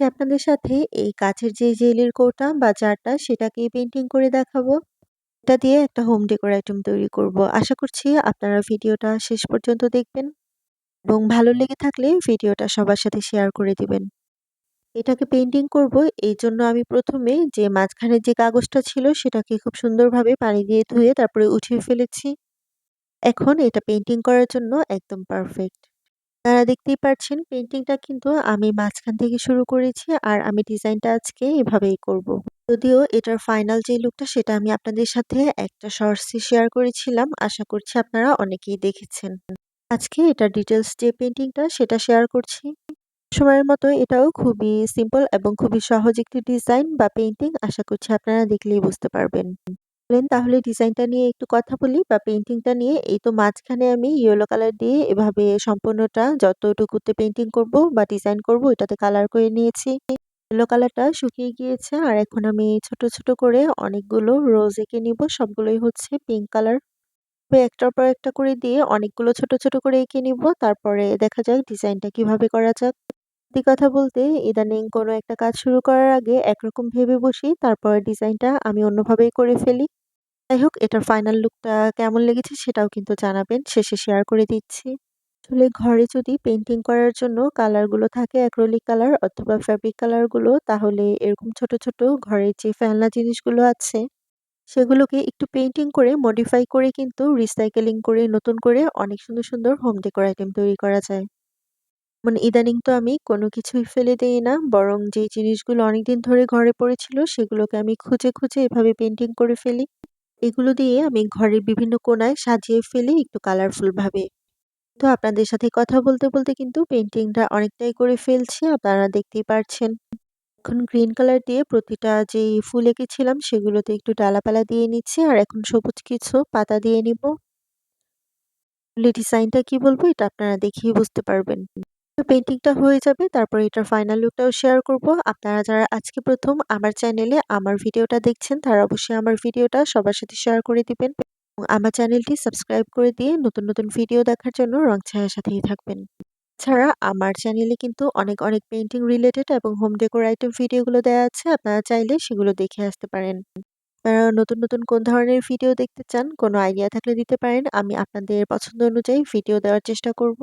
আজকে আপনাদের সাথে এই কাঁচের যে জেলির কোটা বা জারটা সেটাকেই পেন্টিং করে দেখাবো। এটা দিয়ে একটা হোম ডেকোর আইটেম তৈরি করব। আশা করছি আপনারা ভিডিওটা শেষ পর্যন্ত দেখবেন এবং ভালো লেগে থাকলে ভিডিওটা সবার সাথে শেয়ার করে দিবেন। এটাকে পেন্টিং করব এই জন্য আমি প্রথমে যে মাঝখানের যে কাগজটা ছিল সেটাকে খুব সুন্দরভাবে পানি দিয়ে ধুয়ে তারপরে উঠিয়ে ফেলেছি। এখন এটা পেন্টিং করার জন্য একদম পারফেক্ট। আপনারা দেখতেই পাচ্ছেন পেইন্টিংটা কিন্তু আমি মাঝখান থেকে শুরু করেছি আর আমি ডিজাইনটা আজকে এভাবেই করব। যদিও এটার ফাইনাল যে লুকটা সেটা আমি আপনাদের সাথে একটা শর্টসে শেয়ার করেছিলাম, আশা করছি আপনারা অনেকেই দেখেছেন। আজকে এটার ডিটেলস যে পেইন্টিংটা সেটা শেয়ার করছি। সময়ের মতো এটাও খুবই সিম্পল এবং খুবই সহজ একটি ডিজাইন বা পেন্টিং আশা করছি আপনারা দেখলেই বুঝতে পারবেন। তাহলে ডিজাইনটা নিয়ে একটু কথা বলি বা পেইন্টিংটা নিয়ে। এই তো মাঝখানে আমি ইয়েলো কালার দিয়ে এভাবে সম্পূর্ণটা যতটুকুতে পেইন্টিং করব বা ডিজাইন করব, এটাতে কালার করে নিয়েছি। ইয়েলো কালারটা শুকিয়ে গিয়েছে আর এখন আমি ছোট ছোট করে অনেকগুলো রোজ এঁকে নিব, সবগুলোই হচ্ছে পিঙ্ক কালার। একটার পর একটা করে দিয়ে অনেকগুলো ছোট ছোট করে এঁকে নিব, তারপরে দেখা যাক ডিজাইনটা কীভাবে করা যাক। সত্যি কথা বলতে ইদানিং কোনো একটা কাজ শুরু করার আগে একরকম ভেবে বসি, তারপর ডিজাইনটা আমি অন্যভাবেই করে ফেলি। যাই হোক, এটার ফাইনাল লুকটা কেমন লেগেছে সেটাও কিন্তু জানাবেন। শেষে শেয়ার করে দিচ্ছি। আসলে ঘরে যদি পেন্টিং করার জন্য কালারগুলো থাকে অ্যাক্রোলিক কালার অথবা ফ্যাব্রিক কালারগুলো তাহলে এরকম ছোট ছোট ঘরের যে ফেলনা জিনিসগুলো আছে, সেগুলোকে একটু পেন্টিং করে মডিফাই করে কিন্তু রিসাইকেলিং করে, নতুন করে অনেক সুন্দর সুন্দর হোম ডেকোর আইটেম তৈরি করা যায়। মানে ইদানিং তো আমি কোনো কিছুই ফেলে দিই না, বরং যে জিনিসগুলো অনেকদিন ধরে ঘরে পড়েছিল, সেগুলোকে আমি খুঁজে খুঁজে এভাবে পেন্টিং করে ফেলি। এগুলো দিয়ে আমি ঘরের বিভিন্ন কোনায় সাজিয়ে ফেলি একটু কালারফুল ভাবে। তো আপনাদের সাথে কথা বলতে বলতে কিন্তু পেন্টিংটা অনেকটাই করে ফেলছি, আপনারা দেখতেই পারছেন। এখন গ্রিন কালার দিয়ে প্রতিটা যে ফুল এঁকেছিলাম সেগুলোতে একটু ডালাপালা দিয়ে নিচ্ছি আর এখন সবুজ কিছু পাতা দিয়ে নিব। ডিজাইনটা কি বলব এটা আপনারা দেখিয়ে বুঝতে পারবেন। পেন্টিংটা হয়ে যাবে, তারপর এটার ফাইনাল লুকটাও শেয়ার করব। আপনারা যারা আজকে প্রথম আমার চ্যানেলে আমার ভিডিওটা দেখছেন, তারা অবশ্যই আমার ভিডিওটা সবার সাথে শেয়ার করে দিবেন। এবং আমার চ্যানেলটি সাবস্ক্রাইব করে দিয়ে নতুন নতুন ভিডিও দেখার জন্য রং ছায়ার সাথেই থাকবেন। ছাড়া আমার চ্যানেলে কিন্তু অনেক অনেক পেন্টিং রিলেটেড এবং হোম ডেকোর আইটেম ভিডিওগুলো দেওয়া আছে, আপনারা চাইলে সেগুলো দেখে আসতে পারেন। আপনারা নতুন নতুন কোন ধরনের ভিডিও দেখতে চান, কোনো আইডিয়া থাকলে দিতে পারেন, আমি আপনাদের পছন্দ অনুযায়ী ভিডিও দেওয়ার চেষ্টা করব।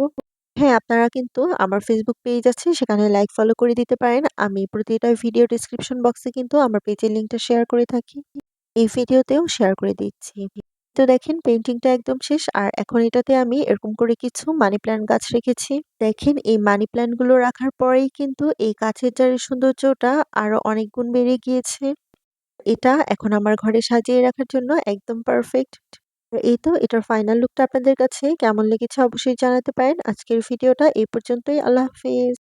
হ্যাঁ আপনারা কিন্তু আমার ফেসবুক পেজ আছে, সেখানে লাইক ফলো করে দিতে পারেন। আমি প্রতিটা ভিডিও ডিসক্রিপশন বক্সে কিন্তু আমার পেজের লিঙ্কটা শেয়ার করে থাকি। এই ভিডিওতেও শেয়ার করে দিচ্ছি। তো দেখেন পেন্টিংটা একদম শেষ। আর এখন এটাতে আমি এরকম করে কিছু মানি প্ল্যান্ট গাছ রেখেছি। দেখেন, এই মানি প্ল্যান্টগুলো রাখার পরেই কিন্তু এই গাছের জারের সৌন্দর্যটা আরও অনেক গুণ বেড়ে গিয়েছে। এটা এখন আমার ঘরে সাজিয়ে রাখার জন্য একদম পারফেক্ট এই তো এটার ফাইনাল লুকটা আপনাদের কাছে। কেমন লেগেছে অবশ্যই জানাতে পারেন। আজকের ভিডিওটা এই পর্যন্তই। আল্লাহ হাফিজ।